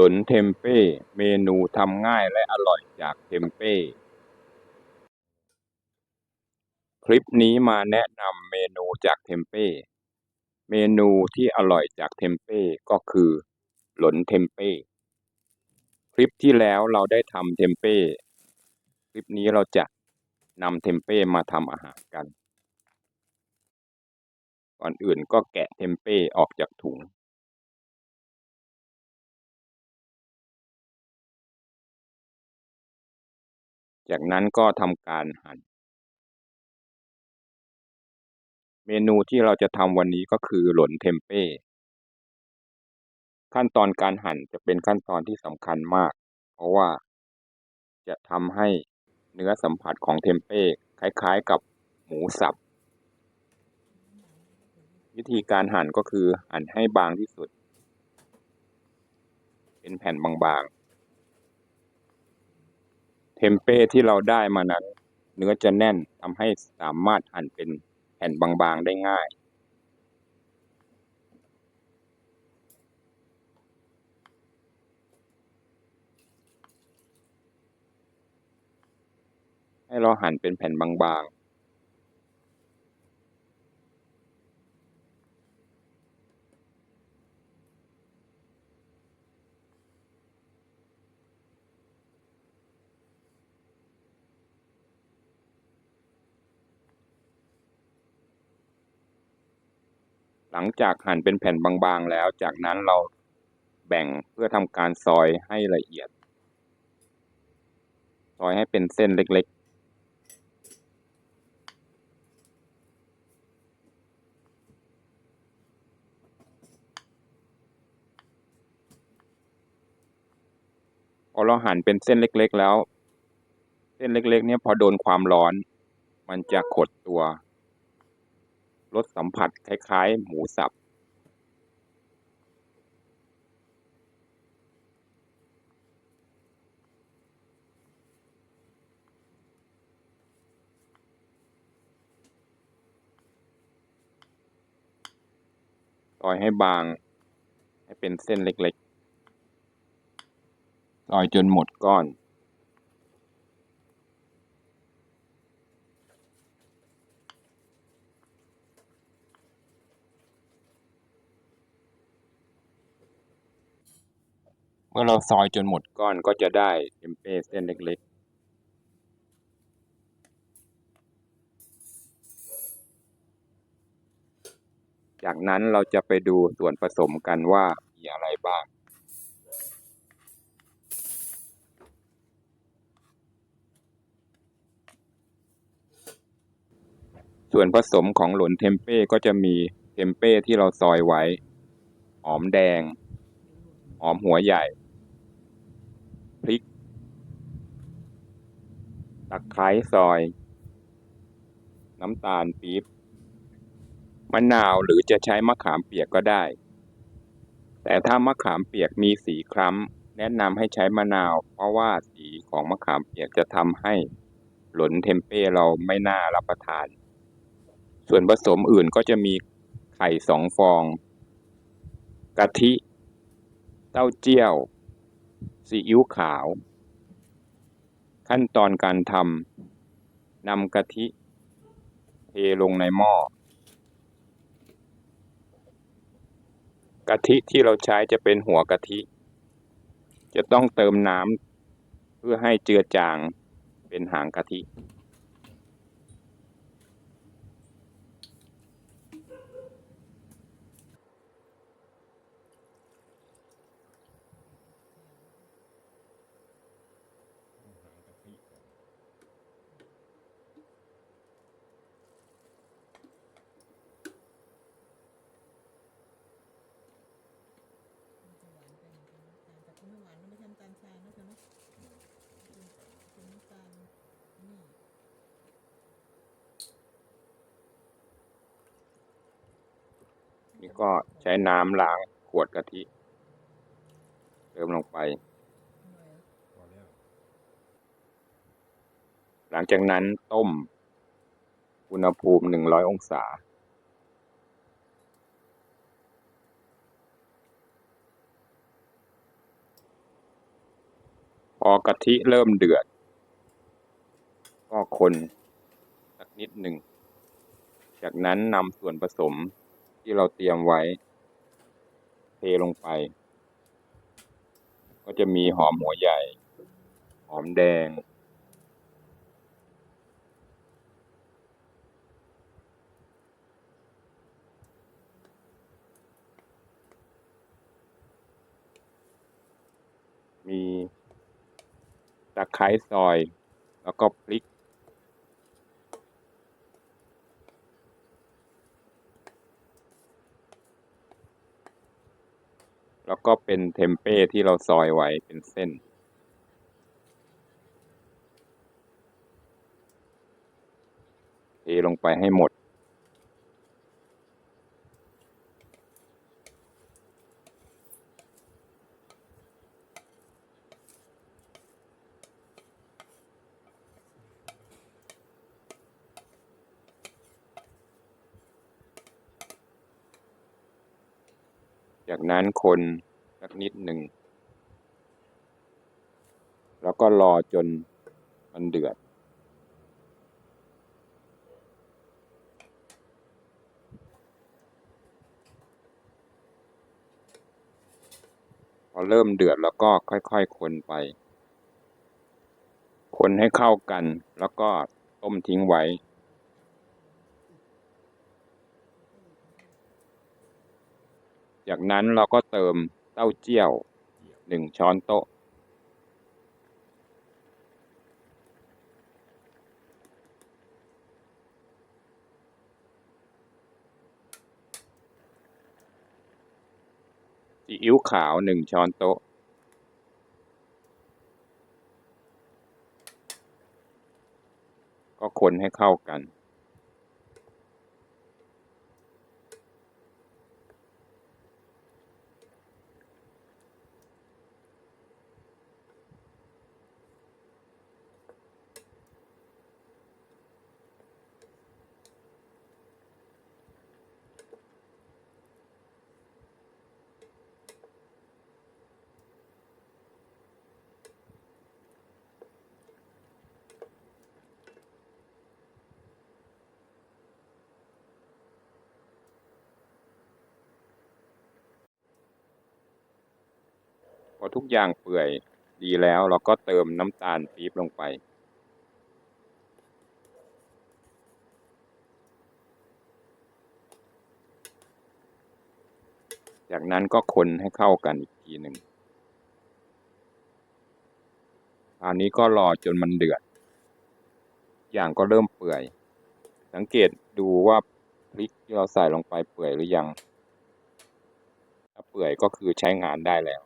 หลนเทมเป้ เมนูทำง่ายและอร่อยจากเทมเป้ คลิปนี้มาแนะนำเมนูจากเทมเป้ เมนูที่อร่อยจากเทมเป้ก็คือ หลนเทมเป้ คลิปที่แล้วเราได้ทำเทมเป้ คลิปนี้เราจะนำเทมเป้มาทำอาหารกัน ก่อนอื่นก็แกะเทมเป้ออกจากถุง จากนั้นก็ทำการหั่น เมนูที่เราจะทำวันนี้ก็คือหลนเทมเป้ ขั้นตอนการหั่นจะเป็นขั้นตอนที่สำคัญมาก เพราะว่าจะทำให้เนื้อสัมผัสของเทมเป้คล้าย ๆกับหมูสับ วิธีการหั่นก็คือหั่นให้บางที่สุด เป็นแผ่นบางๆ เทมเป้ที่เราได้มานั้น เนื้อจะแน่นทำให้สามารถหั่นเป็นแผ่นบางๆได้ง่าย ให้เราหั่นเป็นแผ่นบางๆ ลังจากหั่นเป็นแผ่นบางๆแล้ว จากนั้นเราแบ่งเพื่อทำการซอยให้ละเอียด ซอยให้เป็นเส้นเล็กๆพอเราหั่นเป็นเส้นเล็ก ๆ แล้ว เส้นเล็ก ๆ เนี่ยพอโดนความร้อน มันจะขดตัว รสสัมผัสคล้ายๆ หมูสับ ซอยให้บาง ให้เป็นเส้นเล็กๆ ซอยจนหมดก้อน เมื่อเราซอยจนหมดก้อนก็จะได้เทมเป้เส้นเล็กๆ จากนั้นเราจะไปดูส่วนผสมกันว่ามีอะไรบ้างส่วนผสมของหลนเทมเป้ก็จะมีเทมเป้ที่เราซอยไว้ หอมแดง หอมหัวใหญ่ พริก ตะไคร้ซอย น้ำตาลปี๊บมะนาวหรือจะใช้มะขามเปียกก็ได้ แต่ถ้ามะขามเปียกมีสีคล้ำ แนะนำให้ใช้มะนาว เพราะว่าสีของมะขามเปียกจะทำให้หลนเทมเป้เราไม่น่ารับประทาน ส่วนผสมอื่นก็จะมีไข่สองฟอง กะทิ ต้าเจี้ยวซีอิ๊วขาว ขั้นตอนการทำนำกะทิเทลงในหม้อกะทิที่เราใช้จะเป็นหัวกะทิ จะต้องเติมน้ำเพื่อให้เจือจางเป็นหางกะทิ แต่ก็ไม่หวานนะไม่ใช่น้ำตาลทรายนะเธอเนาะเป็นน้ำตาลนี่ นี่ก็ใช้น้ำล้างขวดกะทิเติมลงไป หลังจากนั้นต้ม อุณหภูมิหนึ่งร้อยองศา พอกะทิเริ่มเดือด ก็คนสักนิดหนึ่ง จากนั้นนำส่วนผสม ที่เราเตรียมไว้ เทลงไป ก็จะมีหอมหัวใหญ่ หอมแดง มีตะไคร้ซอย แล้วก็พริก แล้วก็เป็นเทมเป้ที่เราซอยไว้เป็นเส้น เทลงไปให้หมด จากนั้นคน สักนิดหนึ่ง แล้วก็รอจนมันเดือด พอเริ่มเดือดแล้วก็ค่อยๆคนไป คนให้เข้ากันแล้วก็ต้มทิ้งไว้จากนั้นเราก็เติม เต้าเจี้ยวหนึ่งช้อนโต๊ะ ซีอิ๊วขาวหนึ่งช้อนโต๊ะ ก็คนให้เข้ากัน พอทุกอย่างเปื่อยดีแล้วเราก็เติมน้ำตาลปี๊บลงไป จากนั้นก็คนให้เข้ากันอีกทีหนึ่งอันนี้ก็รอจนมันเดือด อย่างก็เริ่มเปื่อย สังเกตดูว่าพริกที่เราใส่ลงไปเปื่อยหรือยัง ถ้าเปื่อยก็คือใช้งานได้แล้ว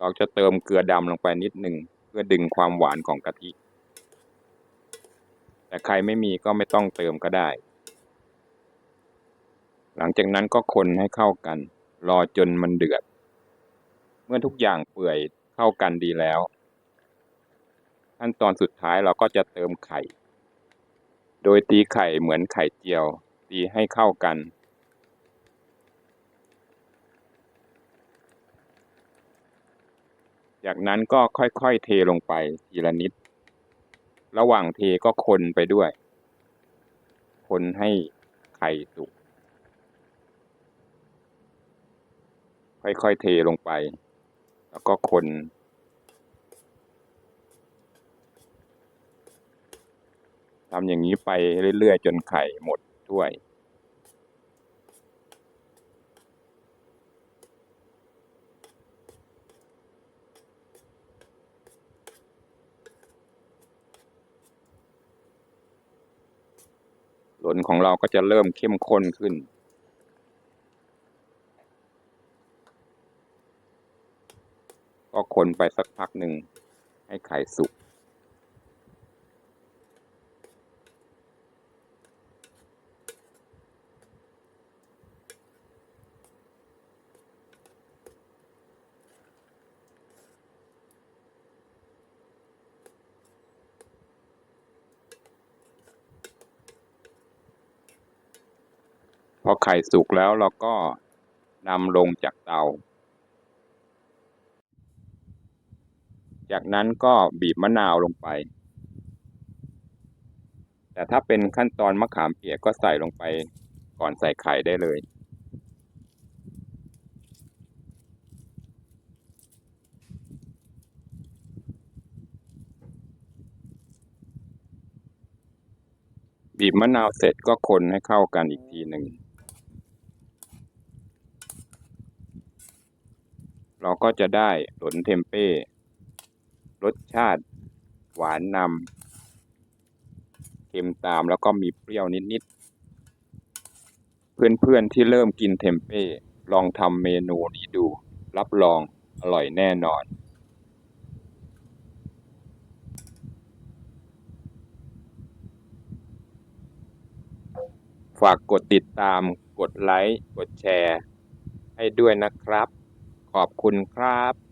เราจะเติมเกลือดำลงไปนิดหนึ่งเพื่อดึงความหวานของกะทิ แต่ใครไม่มีก็ไม่ต้องเติมก็ได้ หลังจากนั้นก็คนให้เข้ากัน รอจนมันเดือด เมื่อทุกอย่างเปื่อยเข้ากันดีแล้ว ขั้นตอนสุดท้ายเราก็จะเติมไข่ โดยตีไข่เหมือนไข่เจียว ตีให้เข้ากัน จากนั้นก็ค่อยๆเทลงไปทีละนิด ระหว่างเทก็คนไปด้วย คนให้ไข่สุก ค่อยๆเทลงไป แล้วก็คน ทำอย่างนี้ไปเรื่อยๆ จนไข่หมดถ้วย ลของเราก็จะเริ่มเข้มข้นขึ้น ก็คนไปสักพักหนึ่งให้ไข่สุก อไข่สุกแล้วเราก็นำลงจากเตา จากนั้นก็บีบมะนาวลงไป แต่ถ้าเป็นขั้นตอนมะขามเปียกก็ใส่ลงไปก่อนใส่ไข่ได้เลยบีบมะนาวเสร็จก็คนให้เข้ากันอีกทีหนึ่ง เราก็จะได้หลนเทมเป้รสชาติหวานนำเค็มตามแล้วก็มีเปรี้ยวนิดๆ เพื่อนๆที่เริ่มกินเทมเป้ลองทำเมนูนี้ดู รับรองอร่อยแน่นอน ฝากกดติดตาม กดไลค์ กดแชร์ ให้ด้วยนะครับ ขอบคุณครับ